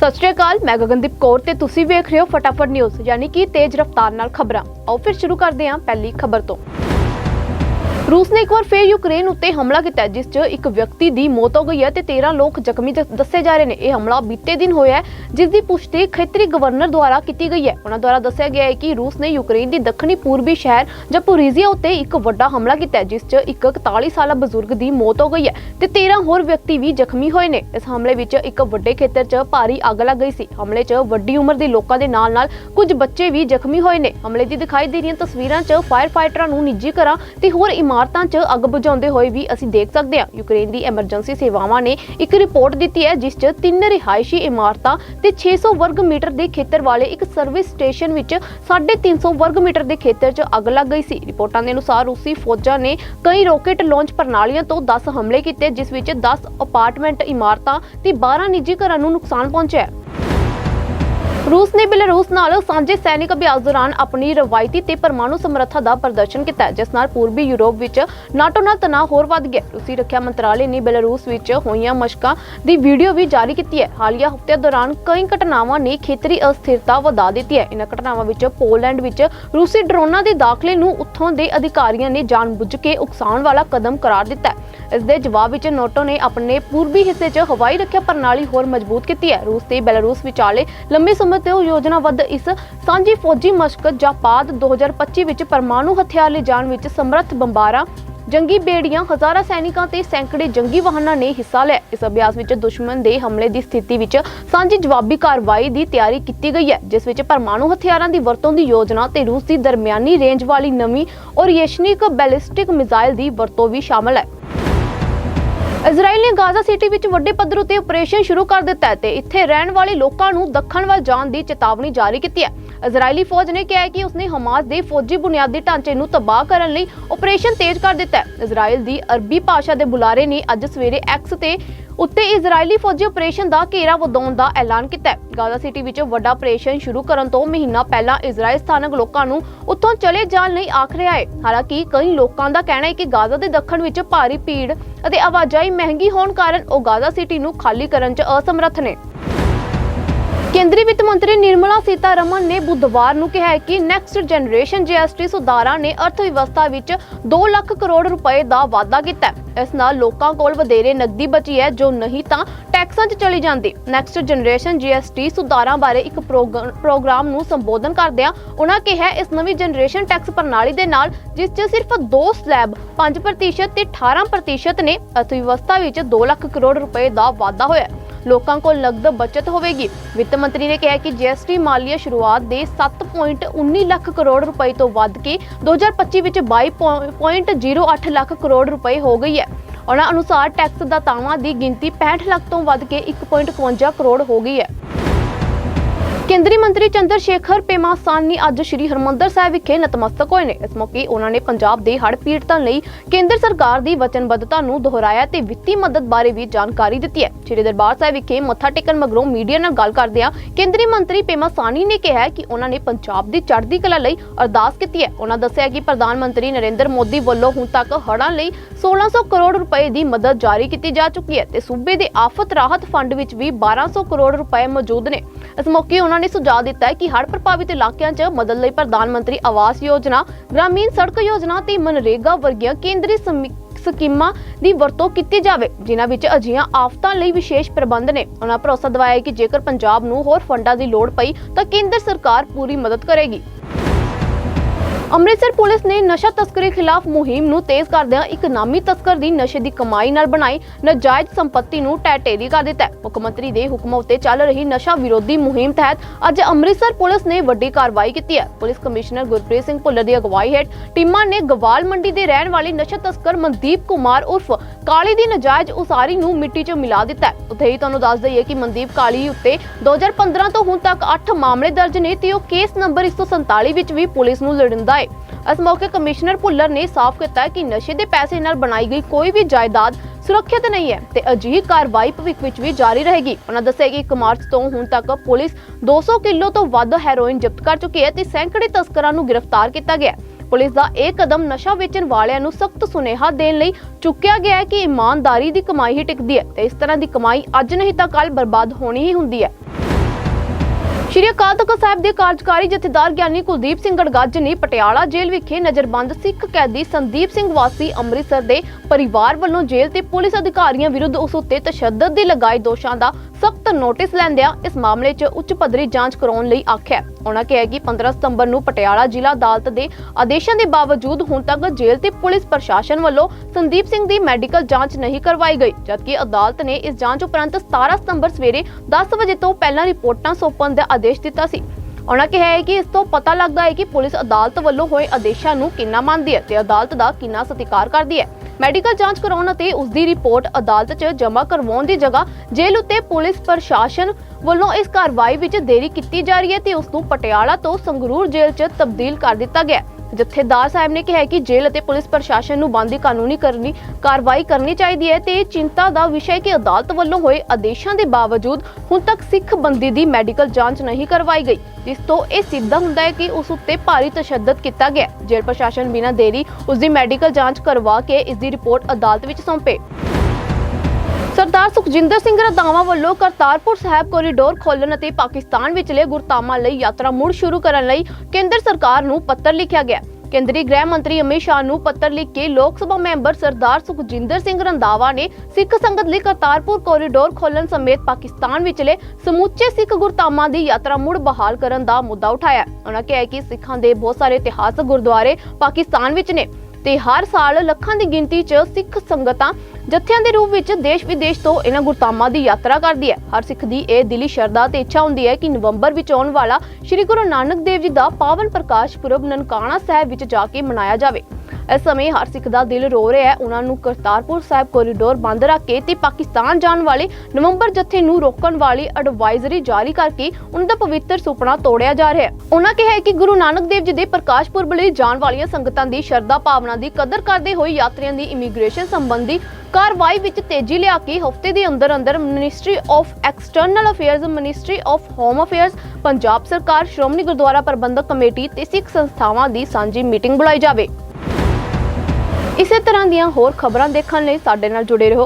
ਸਤਿ ਸ਼੍ਰੀ ਅਕਾਲ, ਮੈਂ ਗਗਨਦੀਪ ਕੌਰ ਤੇ ਤੁਸੀਂ ਵੇਖ ਰਹੇ ਹੋ ਫਟਾਫਟ ਨਿਊਜ਼ ਯਾਨੀ ਕਿ ਤੇਜ਼ ਰਫ਼ਤਾਰ ਨਾਲ ਖਬਰਾਂ। ਆਓ ਫਿਰ ਸ਼ੁਰੂ ਕਰਦੇ ਹਾਂ ਪਹਿਲੀ ਖਬਰ ਤੋਂ। ਰੂਸ ਨੇ ਇੱਕ ਵਾਰ ਫੇਰ ਯੂਕਰੇਨ ਉੱਤੇ ਹਮਲਾ ਕੀਤਾ ਜਿਸ 'ਚ ਇੱਕ ਵਿਅਕਤੀ ਦੀ ਮੌਤ ਹੋ ਗਈ ਹੈ ਤੇ 13 ਲੋਕ ਜ਼ਖਮੀ ਦੱਸੇ ਜਾ ਰਹੇ ਨੇ। ਇਹ ਹਮਲਾ ਬੀਤੇ ਦਿਨ ਹੋਇਆ ਜਿਸ ਦੀ ਪੁਸ਼ਟੀ ਖੇਤਰੀ ਗਵਰਨਰ ਦੁਆਰਾ ਕੀਤੀ ਗਈ ਹੈ। ਉਹਨਾਂ ਦੁਆਰਾ ਦੱਸਿਆ ਗਿਆ ਹੈ ਕਿ ਰੂਸ ਨੇ ਯੂਕਰੇਨ ਦੀ ਦੱਖਣੀ ਪੂਰਬੀ ਸ਼ਹਿਰ ਜ਼ਪੋਰੀਜ਼ੀਆ ਉੱਤੇ ਇੱਕ ਵੱਡਾ ਹਮਲਾ ਕੀਤਾ ਜਿਸ 'ਚ ਇੱਕ 41 ਸਾਲਾ ਬਜ਼ੁਰਗ ਦੀ ਮੌਤ ਹੋ ਗਈ ਹੈ ਤੇ 13 ਹੋਰ ਵਿਅਕਤੀ ਵੀ ਜ਼ਖਮੀ ਹੋਏ ਨੇ। ਇਸ ਹਮਲੇ ਵਿੱਚ ਇੱਕ ਵੱਡੇ ਖੇਤਰ 'ਚ ਭਾਰੀ ਅੱਗ ਲੱਗ ਗਈ ਸੀ। ਹਮਲੇ 'ਚ ਵੱਡੀ ਉਮਰ ਦੇ ਲੋਕਾਂ ਦੇ ਨਾਲ-ਨਾਲ ਕੁਝ ਬੱਚੇ ਵੀ ਜ਼ਖਮੀ ਹੋਏ ਨੇ। ਹਮਲੇ ਦੀ ਦਿਖਾਈ ਦੇ ਰਹੀਆਂ ਤਸਵੀਰਾਂ 'ਚ ਫਾਇਰ ਫਾਈਟਰਾਂ ਨੂੰ ਨਿੱਜੀ ਘਰਾਂ ਤੇ ਹੋਰ ਇਮਾਰਤਾਂ 'ਚ ਅੱਗ ਬੁਝਾਉਂਦੇ ਹੋਏ ਵੀ ਅਸੀਂ ਦੇਖ ਸਕਦੇ ਹਾਂ। ਯੂਕਰੇਨ ਦੀ ਐਮਰਜੈਂਸੀ ਸੇਵਾਵਾਂ ਨੇ ਇੱਕ ਰਿਪੋਰਟ ਦਿੱਤੀ ਹੈ, ਜਿਸ 'ਚ ਤਿੰਨ ਰਿਹਾਇਸ਼ੀ ਇਮਾਰਤਾਂ ਤੇ 600 ਵਰਗ ਮੀਟਰ ਦੇ ਖੇਤਰ ਵਾਲੇ ਇੱਕ ਸਰਵਿਸ ਸਟੇਸ਼ਨ ਵਿੱਚ 350 ਵਰਗ ਮੀਟਰ ਦੇ ਖੇਤਰ 'ਚ ਅੱਗ ਲੱਗ ਗਈ ਸੀ। ਰਿਪੋਰਟਾਂ ਦੇ ਅਨੁਸਾਰ ਰੂਸੀ ਫੌਜਾਂ ਨੇ ਕਈ ਰੌਕੇਟ ਲਾਂਚ ਪ੍ਰਣਾਲੀਆਂ ਤੋਂ 10 ਹਮਲੇ ਕੀਤੇ, ਜਿਸ ਵਿੱਚ 10 ਅਪਾਰਟਮੈਂਟ ਇਮਾਰਤਾਂ ਤੇ 12 ਨਿੱਜੀ ਘਰਾਂ ਨੂੰ ਨੁਕਸਾਨ ਪਹੁੰਚਿਆ ਰੂਸ ਨੇ ਬੇਲਾਰੂਸ ਨਾਲ ਸਾਂਝੇ ਸੈਨਿਕ ਅਭਿਆਸ ਦੌਰਾਨ ਆਪਣੀ ਰਵਾਇਤੀ ਤੇ ਪਰਮਾਣੂ ਸਮਰੱਥਾ ਦਾ ਪ੍ਰਦਰਸ਼ਨ ਕੀਤਾ ਜਿਸ ਨਾਲ ਪੂਰਬੀ ਯੂਰਪ ਵਿੱਚ ਨਾਟੋ ਨਾਲ ਤਣਾਅ ਹੋਰ ਵੱਧ ਗਿਆ। ਰੂਸੀ ਰੱਖਿਆ ਮੰਤਰਾਲੇ ਨੇ ਬੇਲਾਰੂਸ ਵਿੱਚ ਹੋਈਆਂ ਮਸ਼ਕਾਂ ਦੀ ਵੀਡੀਓ ਵੀ ਜਾਰੀ ਕੀਤੀ ਹੈ। ਹਾਲੀਆ ਹਫ਼ਤਿਆਂ ਦੌਰਾਨ ਕਈ ਘਟਨਾਵਾਂ ਨੇ ਖੇਤਰੀ ਅਸਥਿਰਤਾ ਵਧਾ ਦਿੱਤੀ ਹੈ। ਇਨ੍ਹਾਂ ਘਟਨਾਵਾਂ ਵਿੱਚ ਪੋਲੈਂਡ ਵਿੱਚ ਰੂਸੀ ਡਰੋਨਾਂ ਦੇ ਦਾਖਲੇ ਨੂੰ ਉੱਥੋਂ ਦੇ ਅਧਿਕਾਰੀਆਂ ਨੇ ਜਾਣਬੁੱਝ ਕੇ ਉਕਸਾਉਣ ਵਾਲਾ ਕਦਮ ਕਰਾਰ ਦਿੱਤਾ ਹੈ। ਇਸ ਦੇ ਜਵਾਬ ਵਿੱਚ ਨੋਟੋ ਨੇ ਆਪਣੇ ਪੂਰਬੀ ਹਿੱਸੇ 'ਚ ਹਵਾਈ ਰੱਖਿਆ ਪ੍ਰਣਾਲੀ ਹੋਰ ਮਜ਼ਬੂਤ ਕੀਤੀ ਹੈ। ਰੂਸ ਤੇ ਬੈਲਾਰੂਸ ਵਿਚਾਲੇ ਲੰਬੇ ਸਮੇਂ ਤੋਂ ਯੋਜਨਾਬੱਧ ਇਸ ਸਾਂਝੀ ਫੌਜੀ ਮਸ਼ਕ ਜਾਪਾਦ 2025 ਵਿੱਚ ਪਰਮਾਣੂ ਹਥਿਆਰ ਲਿਜਾਣ ਵਿੱਚ ਸਮਰੱਥ ਬੰਬਾਰਾਂ, ਜੰਗੀ ਬੇੜੀਆਂ, ਹਜ਼ਾਰਾਂ ਸੈਨਿਕਾਂ ਤੇ ਸੈਂਕੜੇ ਜੰਗੀ ਵਾਹਨਾਂ ਨੇ ਹਿੱਸਾ ਲਿਆ। ਇਸ ਅਭਿਆਸ ਵਿੱਚ ਦੁਸ਼ਮਣ ਦੇ ਹਮਲੇ ਦੀ ਸਥਿਤੀ ਵਿੱਚ ਸਾਂਝੀ ਜਵਾਬੀ ਕਾਰਵਾਈ ਦੀ ਤਿਆਰੀ ਕੀਤੀ ਗਈ ਹੈ, ਜਿਸ ਵਿੱਚ ਪਰਮਾਣੂ ਹਥਿਆਰਾਂ ਦੀ ਵਰਤੋਂ ਦੀ ਯੋਜਨਾ ਤੇ ਰੂਸ ਦੀ ਦਰਮਿਆਨੀ ਰੇਂਜ ਵਾਲੀ ਨਵੀਂ ਔਰੀਏਸ਼ਨਿਕ ਬੈਲਿਸਟਿਕ ਮਿਜ਼ਾਈਲ ਦੀ ਵਰਤੋਂ ਵੀ ਸ਼ਾਮਲ ਹੈ। ਇਜ਼ਰਾਈਲ ਨੇ ਗਾਜ਼ਾ ਸਿਟੀ ਵਿੱਚ ਵੱਡੇ ਪੱਧਰ ਉਤੇ ਆਪਰੇਸ਼ਨ ਸ਼ੁਰੂ ਕਰ ਦਿੱਤਾ ਹੈ ਤੇ ਇੱਥੇ ਰਹਿਣ ਵਾਲੇ ਲੋਕਾਂ ਨੂੰ ਦੱਖਣ ਵੱਲ ਜਾਣ ਦੀ ਚੇਤਾਵਨੀ ਜਾਰੀ ਕੀਤੀ ਹੈ। ਇਜ਼ਰਾਈਲੀ ਫੌਜ ਨੇ ਕਿਹਾ ਕਿ ਉਸਨੇ ਹਮਾਸ ਦੇ ਫੌਜੀ ਬੁਨਿਆਦੀ ਢਾਂਚੇ ਨੂੰ ਤਬਾਹ ਕਰਨ ਲਈ ਆਪਰੇਸ਼ਨ ਤੇਜ਼ ਕਰ ਦਿੱਤਾ ਹੈ। ਇਜ਼ਰਾਈਲ ਦੀ ਅਰਬੀ ਭਾਸ਼ਾ ਦੇ ਬੁਲਾਰੇ ਨੇ ਅੱਜ ਸਵੇਰੇ ਐਕਸ ਤੇ ਉੱਤੇ ਇਜ਼ਰਾਈਲੀ ਫੌਜੀ ਆਪਰੇਸ਼ਨ ਦਾ ਘੇਰਾ ਵਧਾਉਣ ਦਾ ਐਲਾਨ ਕੀਤਾ ਹੈ। ਗਾਜ਼ਾ ਸਿਟੀ ਵਿੱਚ ਵੱਡਾ ਆਪਰੇਸ਼ਨ ਸ਼ੁਰੂ ਕਰਨ ਤੋਂ ਮਹੀਨਾ ਪਹਿਲਾਂ ਇਜ਼ਰਾਈਲ ਸਥਾਨਕ ਲੋਕਾਂ ਨੂੰ ਉੱਥੋਂ ਚਲੇ ਜਾਣ ਲਈ ਆਖ ਰਿਹਾ ਹੈ। ਹਾਲਾਂਕਿ ਕਈ ਲੋਕਾਂ ਦਾ ਕਹਿਣਾ ਹੈ ਕਿ ਗਾਜ਼ਾ ਦੇ ਦੱਖਣ ਵਿੱਚ ਭਾਰੀ ਭੀੜ ਅਤੇ ਆਵਾਜਾਈ ਮਹਿੰਗੀ ਹੋਣ ਕਾਰਨ ਉਹ ਗਾਜ਼ਾ ਸਿਟੀ ਨੂੰ ਖਾਲੀ ਕਰਨ 'ਚ ਅਸਮਰੱਥ ਨੇ। ਕੇਂਦਰੀ ਵਿੱਤ ਮੰਤਰੀ ਨਿਰਮਲਾ ਸੀਤਾਰਮਨ ਨੇ ਬੁੱਧਵਾਰ ਨੂੰ ਕਿਹਾ ਹੈ ਕਿ ਨੈਕਸਟ ਜਨਰੇਸ਼ਨ ਜੀਐਸਟੀ ਸੁਧਾਰਾਂ ਨੇ ਅਰਥ ਵਿਵਸਥਾ ਵਿੱਚ 2 ਲੱਖ ਕਰੋੜ ਰੁਪਏ ਦਾ ਵਾਧਾ ਕੀਤਾ ਹੈ। ਇਸ ਨਾਲ ਲੋਕਾਂ ਕੋਲ ਵਧੇਰੇ ਨਕਦੀ ਬਚੀ ਹੈ, ਜੋ ਨਹੀਂ ਤਾਂ ਟੈਕਸਾਂ 'ਚ ਚਲੀ ਜਾਂਦੀ। ਨੈਕਸਟ ਜਨਰੇਸ਼ਨ ਜੀਐਸਟੀ ਸੁਧਾਰਾਂ ਬਾਰੇ ਇੱਕ ਪ੍ਰੋਗਰਾਮ ਨੂੰ ਸੰਬੋਧਨ ਕਰਦਿਆਂ ਉਹਨਾਂ ਕਿਹਾ, ਇਸ ਨਵੀਂ ਜਨਰੇਸ਼ਨ ਟੈਕਸ ਪ੍ਰਣਾਲੀ ਦੇ ਨਾਲ, ਜਿਸ 'ਚ ਸਿਰਫ ਦੋ ਸਲੈਬ 5% ਤੇ 18% ਨੇ ਅਰਥ ਵਿਵਸਥਾ ਵਿੱਚ 2 ਲੱਖ ਕਰੋੜ ਰੁਪਏ ਦਾ ਵਾਧਾ ਹੋਇਆ ਲੋਕਾਂ ਕੋਲ ਨਕਦ ਬਚਤ ਹੋਵੇਗੀ। ਵਿੱਤ ਮੰਤਰੀ ਨੇ ਕਿਹਾ ਕਿ ਜੀਐਸਟੀ ਮਾਲੀਆ ਸ਼ੁਰੂਆਤ ਦੇ 7.19 ਲੱਖ ਕਰੋੜ ਰੁਪਏ ਤੋਂ ਵੱਧ ਕੇ 2025 ਵਿੱਚ 22.08 ਲੱਖ ਕਰੋੜ ਰੁਪਏ ਹੋ ਗਈ ਹੈ। ਉਹਨਾਂ ਅਨੁਸਾਰ ਟੈਕਸ ਦਾਤਾਵਾਂ ਦੀ ਗਿਣਤੀ 65 ਲੱਖ ਤੋਂ ਵੱਧ ਕੇ 1.51 ਕਰੋੜ ਹੋ ਗਈ ਹੈ। ਕੇਂਦਰੀ ਮੰਤਰੀ ਚੰਦਰ ਸ਼ੇਖਰ ਪੇਮਾਸਾਨੀ ਅੱਜ ਸ਼੍ਰੀ ਹਰਮੰਦਰ ਸਾਹਿਬ ਵਿਖੇ ਨਤਮਸਤਕ ਹੋਏ ਨੇ। ਇਸ ਮੌਕੇ ਉਹਨਾਂ ਨੇ ਪੰਜਾਬ ਦੇ ਹੜ੍ਹ ਪੀੜਤਾਂ ਲਈ ਕੇਂਦਰ ਸਰਕਾਰ ਦੀ ਵਚਨਬੱਧਤਾ ਨੂੰ ਦੁਹਰਾਇਆ ਤੇ ਵਿੱਤੀ ਮਦਦ ਬਾਰੇ ਵੀ ਜਾਣਕਾਰੀ ਦਿੱਤੀ ਹੈ। ਸ਼੍ਰੀ ਦਰਬਾਰ ਸਾਹਿਬ ਵਿਖੇ ਮੱਥਾ ਟੇਕਣ ਮਗਰੋਂ ਮੀਡੀਆ ਨਾਲ ਗੱਲ ਕਰਦਿਆਂ ਕੇਂਦਰੀ ਮੰਤਰੀ ਪੇਮਾਸਾਨੀ ਨੇ ਕਿਹਾ ਕਿ ਉਹਨਾਂ ਨੇ ਪੰਜਾਬ ਦੀ ਚੜ੍ਹਦੀ ਕਲਾ ਲਈ ਅਰਦਾਸ ਕੀਤੀ ਹੈ। ਉਹਨਾਂ ਦੱਸਿਆ ਕਿ ਪ੍ਰਧਾਨ ਮੰਤਰੀ ਨਰਿੰਦਰ ਮੋਦੀ ਵੱਲੋਂ ਹੁਣ ਤੱਕ ਹੜ੍ਹਾਂ ਲਈ 1600 ਕਰੋੜ ਰੁਪਏ ਦੀ ਮਦਦ ਜਾਰੀ ਕੀਤੀ ਜਾ ਚੁੱਕੀ ਹੈ ਤੇ ਸੂਬੇ ਦੇ ਆਫਤ ਰਾਹਤ ਫੰਡ ਵਿੱਚ ਵੀ 1200 ਕਰੋੜ ਰੁਪਏ ਮੌਜੂਦ ਨੇ। ਇਸ ਮੌਕੇ ਉਹਨਾਂ ਨੇ ਸੁਝਾਅ ਦਿੱਤਾ ਹੈ ਕਿ ਹੜ੍ਹ ਪ੍ਰਭਾਵਿਤ ਇਲਾਕਿਆਂ 'ਚ ਮਦਦ ਲਈ ਪ੍ਰਧਾਨ ਮੰਤਰੀ ਆਵਾਸ ਯੋਜਨਾ, ਗ੍ਰਾਮੀਣ ਸੜਕ ਯੋਜਨਾ ਤੇ ਮਨਰੇਗਾ ਵਰਗੀਆਂ ਕੇਂਦਰੀ ਸਮੀ- ਸਕੀਮਾਂ ਦੀ ਵਰਤੋਂ ਕੀਤੀ ਜਾਵੇ, ਜਿਨ੍ਹਾਂ ਵਿੱਚ ਅਜਿਹੀਆਂ ਆਫਤਾਂ ਲਈ ਵਿਸ਼ੇਸ਼ ਪ੍ਰਬੰਧ ਨੇ। ਉਹਨਾਂ ਭਰੋਸਾ ਦਿਵਾਇਆ ਕਿ ਜੇਕਰ ਪੰਜਾਬ ਨੂੰ ਹੋਰ ਫੰਡਾਂ ਦੀ ਲੋੜ ਪਈ ਤਾਂ ਕੇਂਦਰ ਸਰਕਾਰ ਪੂਰੀ ਮਦਦ ਕਰੇਗੀ। ਅੰਮ੍ਰਿਤਸਰ ਪੁਲਿਸ ਨੇ ਨਸ਼ਾ ਤਸਕਰੀ ਖਿਲਾਫ ਮੁਹਿੰਮ ਨੂੰ ਤੇਜ਼ ਕਰਦਿਆਂ ਇੱਕ ਨਾਮੀ ਤਸਕਰ ਦੀ ਨਸ਼ੇ ਦੀ ਕਮਾਈ ਨਾਲ ਬਣਾਈ ਨਾਜਾਇਜ਼ ਸੰਪત્ਤੀ ਨੂੰ ਟੈਟੇਰੀ ਕਰ ਦਿੱਤਾ ਮੁੱਖ ਮੰਤਰੀ ਦੇ ਹੁਕਮਾਂ ਉੱਤੇ ਚੱਲ ਰਹੀ ਨਸ਼ਾ ਵਿਰੋਧੀ ਮੁਹਿੰਮ ਤਹਿਤ ਅੱਜ ਅੰਮ੍ਰਿਤਸਰ ਪੁਲਿਸ ਨੇ ਵੱਡੀ ਕਾਰਵਾਈ ਕੀਤੀ ਹੈ। ਪੁਲਿਸ ਕਮਿਸ਼ਨਰ ਗੁਰਪ੍ਰੀਤ ਸਿੰਘ ਭੁੱਲਰ ਦੀ ਅਗਵਾਈ ਹੇਠ ਟੀਮਾਂ ਨੇ ਗਵਾਲ ਮੰਡੀ ਦੇ ਰਹਿਣ ਵਾਲੇ ਨਸ਼ਾ ਤਸਕਰ ਮਨਦੀਪ ਕੁਮਾਰ ਉਰਫ ਕਾਲੀ ਦੀ ਨਾਜਾਇਜ਼ ਉਸਾਰੀ ਨੂੰ ਮਿੱਟੀ 'ਚ ਮਿਲਾ ਦਿੱਤਾ ਉੱਥੇ ਹੀ ਤੁਹਾਨੂੰ ਦੱਸ ਦਈਏ ਕਿ ਮਨਦੀਪ ਕਾਲੀ ਉੱਤੇ 2015 ਤੋਂ ਹੁਣ ਤੱਕ 8 ਮਾਮਲੇ ਦਰਜ ਨੇ ਤੇ ਉਹ ਕੇਸ ਨੰਬਰ 147 ਵਿੱਚ ਵੀ ਪੁਲਿਸ ਨੂੰ ਲੜਿੰਦਾ ਹੈ ਇਸ ਮੌਕੇ ਕਮਿਸ਼ਨਰ ਭੁੱਲਰ ਨੇ ਸਾਫ਼ ਕੀਤਾ ਕਿ ਨਸ਼ੇ ਦੇ ਪੈਸੇ ਨਾਲ ਬਣਾਈ ਗਈ ਕੋਈ ਵੀ ਜਾਇਦਾਦ ਸੁਰੱਖਿਅਤ ਨਹੀਂ ਹੈ ਤੇ ਅਜਿਹੀ ਕਾਰਵਾਈ ਭਵਿੱਖ ਵਿੱਚ ਵੀ ਜਾਰੀ ਰਹੇਗੀ। ਉਹਨਾਂ ਦੱਸਿਆ ਕਿ 1 ਮਾਰਚ ਤੋਂ ਹੁਣ ਤੱਕ ਪੁਲਿਸ 200 ਕਿਲੋ ਤੋਂ ਵੱਧ ਹੈਰੋਇਨ ਜ਼ਬਤ ਕਰ ਚੁੱਕੀ ਹੈ ਤੇ ਸੈਂਕੜੇ ਤਸਕਰਾਂ ਨੂੰ ਗ੍ਰਿਫਤਾਰ ਕੀਤਾ ਗਿਆ ਪੁਲਿਸ ਦਾ ਇਹ ਕਦਮ ਨਸ਼ਾ ਵੇਚਣ ਵਾਲਿਆਂ ਨੂੰ ਸਖਤ ਸੁਨੇਹਾ ਦੇਣ ਲਈ ਚੁੱਕਿਆ ਗਿਆ ਹੈ ਕਿ ਇਮਾਨਦਾਰੀ ਦੀ ਕਮਾਈ ਹੀ ਟਿਕਦੀ ਹੈ ਤੇ ਇਸ ਤਰ੍ਹਾਂ ਦੀ ਕਮਾਈ ਅੱਜ ਨਹੀਂ ਤਾਂ ਕੱਲ ਬਰਬਾਦ ਹੋਣੀ ਹੀ ਹੁੰਦੀ ਹੈ। ਸ਼੍ਰੀ ਅਕਾਲ ਤਖਤ ਸਾਹਿਬ ਦੇ ਕਾਰਜਕਾਰੀ ਜਥੇਦਾਰ ਗਿਆਨੀ ਕੁਲਦੀਪ ਸਿੰਘ ਗੜਗੱਜ ਨੇ ਪਟਿਆਲਾ ਜੇਲ੍ਹ ਵਿਖੇ ਨਜ਼ਰਬੰਦ ਸਿੱਖ ਕੈਦੀ ਸੰਦੀਪ ਸਿੰਘ ਵਾਸੀ ਅੰਮ੍ਰਿਤਸਰ ਦੇ ਪਰਿਵਾਰ ਵੱਲੋਂ ਜੇਲ੍ਹ ਤੇ ਪੁਲਿਸ ਅਧਿਕਾਰੀਆਂ ਵਿਰੁੱਧ ਉਸ ਉੱਤੇ ਤਸ਼ੱਦਦ ਦੇ ਲਗਾਏ ਦੋਸ਼ਾਂ ਦਾ ਸਖਤ ਨੋਟਿਸ ਲੈਂਦਿਆਂ ਇਸ ਮਾਮਲੇ 'ਚ ਉੱਚ ਪੱਧਰੀ ਜਾਂਚ ਕਰਾਉਣ ਲਈ ਆਖਿਆ। ਉਹਨਾਂ ਕਿਹਾ ਕਿ 15 ਸਤੰਬਰ ਨੂੰ ਪਟਿਆਲਾ ਜ਼ਿਲ੍ਹਾ ਅਦਾਲਤ ਦੇ ਆਦੇਸ਼ਾਂ ਦੇ ਬਾਵਜੂਦ ਹੁਣ ਤੱਕ ਜੇਲ੍ਹ ਤੇ ਪੁਲਿਸ ਪ੍ਰਸ਼ਾਸਨ ਵੱਲੋਂ ਸੰਦੀਪ ਸਿੰਘ ਦੀ ਮੈਡੀਕਲ ਜਾਂਚ ਨਹੀਂ ਕਰਵਾਈ ਗਈ, ਜਦਕਿ ਅਦਾਲਤ ਨੇ ਇਸ ਜਾਂਚ ਉਪਰੰਤ 17 ਸਤੰਬਰ ਸਵੇਰੇ 10 ਵਜੇ ਤੋਂ ਪਹਿਲਾਂ ਰਿਪੋਰਟਾਂ ਸੌਂਪਣ ਦਾ ਆਦੇਸ਼ ਦਿੱਤਾ ਸੀ। ਉਹਨਾਂ ਕਿਹਾ ਹੈ ਕਿ ਇਸ ਤੋਂ ਪਤਾ ਲੱਗਦਾ ਹੈ ਕਿ ਪੁਲਿਸ ਅਦਾਲਤ ਵੱਲੋਂ ਹੋਏ ਆਦੇਸ਼ਾਂ ਨੂੰ ਕਿੰਨਾ ਮੰਨਦੀ ਹੈ ਤੇ ਅਦਾਲਤ ਦਾ ਕਿੰਨਾ ਸਤਿਕਾਰ ਕਰਦੀ ਹੈ। ਮੈਡੀਕਲ ਜਾਂਚ ਕਰਾਉਣ ਅਤੇ ਉਸ ਦੀ ਰਿਪੋਰਟ ਅਦਾਲਤ 'ਚ ਜਮ੍ਹਾਂ ਕਰਵਾਉਣ ਦੀ ਜਗ੍ਹਾ ਜੇਲ੍ਹ ਉੱਤੇ ਪੁਲਿਸ ਪ੍ਰਸ਼ਾਸਨ ਵੱਲੋਂ ਇਸ ਕਾਰਵਾਈ ਵਿੱਚ ਦੇਰੀ ਕੀਤੀ ਜਾ ਰਹੀ ਹੈ ਤੇ ਉਸ ਨੂੰ ਪਟਿਆਲਾ ਤੋਂ ਸੰਗਰੂਰ ਜੇਲ੍ਹ 'ਚ ਤਬਦੀਲ ਕਰ ਦਿੱਤਾ ਗਿਆ ਹੈ। ਜਥੇਦਾਰ ਸਾਹਿਬ ਨੇ ਕਿਹਾ ਕਿ ਜੇਲ੍ਹ ਅਤੇ ਪੁਲਿਸ ਪ੍ਰਸ਼ਾਸਨ ਨੂੰ ਬੰਦੀ ਕਾਨੂੰਨੀ ਕਰਨੀ, ਕਾਰਵਾਈ ਕਰਨੀ ਚਾਹੀਦੀ ਹੈ ਤੇ ਚਿੰਤਾ ਦਾ ਵਿਸ਼ਾ ਹੈ ਕਿ ਅਦਾਲਤ ਵੱਲੋਂ ਹੋਏ ਆਦੇਸ਼ਾਂ ਦੇ ਬਾਵਜੂਦ ਹੁਣ ਤੱਕ ਸਿੱਖ ਬੰਦੀ ਦੀ ਮੈਡੀਕਲ ਜਾਂਚ ਨਹੀਂ ਕਰਵਾਈ ਗਈ, ਜਿਸ ਤੋਂ ਇਹ ਸਿੱਧਾ ਹੁੰਦਾ ਹੈ ਕਿ ਉਸ ਉੱਤੇ ਭਾਰੀ ਤਸ਼ੱਦਦ ਕੀਤਾ ਗਿਆ ਹੈ। ਜੇਲ੍ਹ ਪ੍ਰਸ਼ਾਸਨ ਬਿਨਾਂ ਦੇਰੀ ਉਸ ਦੀ ਮੈਡੀਕਲ ਜਾਂਚ ਕਰਵਾ ਕੇ ਇਸ ਦੀ ਰਿਪੋਰਟ ਅਦਾਲਤ ਵਿੱਚ ਸੌਂਪੇ ਸਰਦਾਰ ਸੁਖਜਿੰਦਰ ਸਿੰਘ ਰੰਧਾਵਾ ਵੱਲੋਂ ਕਰਤਾਰਪੁਰ ਸਾਹਿਬ ਕੋਰੀਡੋਰ ਖੋਲ੍ਹਣ ਅਤੇ ਪਾਕਿਸਤਾਨ ਵਿਚਲੇ ਗੁਰਤਾਮਾਂ ਲਈ ਯਾਤਰਾ ਮੁੜ ਸ਼ੁਰੂ ਕਰਨ ਲਈ ਕੇਂਦਰ ਸਰਕਾਰ ਨੂੰ ਪੱਤਰ ਲਿਖਿਆ ਗਿਆ। ਕੇਂਦਰੀ ਗ੍ਰਹਿ ਮੰਤਰੀ ਅਮਿਤ ਸ਼ਾਹ ਨੂੰ ਪੱਤਰ ਲਿਖ ਕੇ ਲੋਕ ਸਭਾ ਮੈਂਬਰ ਸਰਦਾਰ ਸੁਖਜਿੰਦਰ ਸਿੰਘ ਰੰਧਾਵਾ ਨੇ ਸਿੱਖ ਸੰਗਤ ਲਈ ਕਰਤਾਰਪੁਰ ਕੋਰੀਡੋਰ ਖੋਲਣ ਸਮੇਤ ਪਾਕਿਸਤਾਨ ਵਿਚਲੇ ਸਮੁੱਚੇ ਸਿੱਖ ਗੁਰਤਾਮਾਂ ਦੀ ਯਾਤਰਾ ਮੁੜ ਬਹਾਲ ਕਰਨ ਦਾ ਮੁੱਦਾ ਉਠਾਇਆ। ਉਹਨਾਂ ਕਿਹਾ ਕਿ ਸਿੱਖਾਂ ਦੇ ਬਹੁਤ ਸਾਰੇ ਇਤਿਹਾਸਕ ਗੁਰਦੁਆਰੇ ਪਾਕਿਸਤਾਨ ਵਿੱਚ ਨੇ। ਤੇ ਹਰ ਸਾਲ ਲੱਖਾਂ ਦੀ ਗਿਣਤੀ 'ਚ ਸਿੱਖ ਸੰਗਤਾਂ ਜਥਿਆਂ ਦੇ ਰੂਪ ਵਿੱਚ ਦੇਸ਼ ਵਿਦੇਸ਼ ਤੋਂ ਇਹਨਾਂ ਗੁਰਤਾਮਾਂ ਦੀ ਯਾਤਰਾ ਕਰਦੀ ਹੈ। ਹਰ ਸਿੱਖ ਦੀ ਇਹ ਦਿਲੀ ਸ਼ਰਧਾ ਤੇ ਇੱਛਾ ਹੁੰਦੀ ਹੈ ਕਿ ਨਵੰਬਰ ਵਿੱਚ ਆਉਣ ਵਾਲਾ ਸ੍ਰੀ ਗੁਰੂ ਨਾਨਕ ਦੇਵ ਜੀ ਦਾ ਪਾਵਨ ਪ੍ਰਕਾਸ਼ ਪੁਰਬ ਨਨਕਾਣਾ ਸਾਹਿਬ ਵਿੱਚ ਜਾ ਕੇ ਮਨਾਇਆ ਜਾਵੇ। ਇਸ ਸਮੇਂ ਹਰ ਸਿੱਖ ਦਾ ਦਿਲ ਰੋ ਰਿਹਾ ਹੈ। ਉਹਨਾਂ ਨੂੰ ਕਰਤਾਰਪੁਰ ਸਾਹਿਬ ਕੋਰੀਡੋਰ ਬੰਦ ਰੱਖ ਕੇ ਤੇ ਪਾਕਿਸਤਾਨ ਜਾਣ ਵਾਲੇ ਨਵੰਬਰ ਜਥੇ ਨੂੰ ਰੋਕਣ ਵਾਲੀ ਐਡਵਾਈਜ਼ਰੀ ਜਾਰੀ ਕਰਕੇ ਉਹਨਾਂ ਦਾ ਪਵਿੱਤਰ ਸੁਪਨਾ ਤੋੜਿਆ ਜਾ ਰਿਹਾ ਹੈ। ਉਹਨਾਂ ਕਿਹਾ ਕਿ ਗੁਰੂ ਨਾਨਕ ਦੇਵ ਜੀ ਦੇ ਪ੍ਰਕਾਸ਼ ਪੁਰਬ ਲਈ ਜਾਣ ਵਾਲੀਆਂ ਸੰਗਤਾਂ ਦੀ ਸ਼ਰਧਾ ਭਾਵਨਾ ਦੀ ਕਦਰ ਕਰਦੇ ਹੋਏ ਯਾਤਰੀਆਂ ਦੀ ਇਮੀਗ੍ਰੇਸ਼ਨ ਸੰਬੰਧੀ ਕਾਰਵਾਈ ਵਿੱਚ ਤੇਜ਼ੀ ਲਿਆ ਕੇ ਹਫ਼ਤੇ ਦੇ ਅੰਦਰ ਅੰਦਰ ministry of external affairs ministry of home affairs Punjab ਸਰਕਾਰ, ਸ਼੍ਰੋਮਣੀ ਗੁਰਦੁਆਰਾ ਪ੍ਰਬੰਧਕ ਕਮੇਟੀ ਤੇ ਸਿੱਖ ਸੰਸਥਾਵਾਂ ਦੀ ਸਾਂਝੀ ਮੀਟਿੰਗ ਬੁਲਾਈ ਜਾਵੇ। ਇਸੇ ਤਰ੍ਹਾਂ ਦੀਆਂ ਹੋਰ ਖਬਰਾਂ ਦੇਖਣ ਲਈ ਸਾਡੇ ਨਾਲ ਜੁੜੇ ਰਹੋ।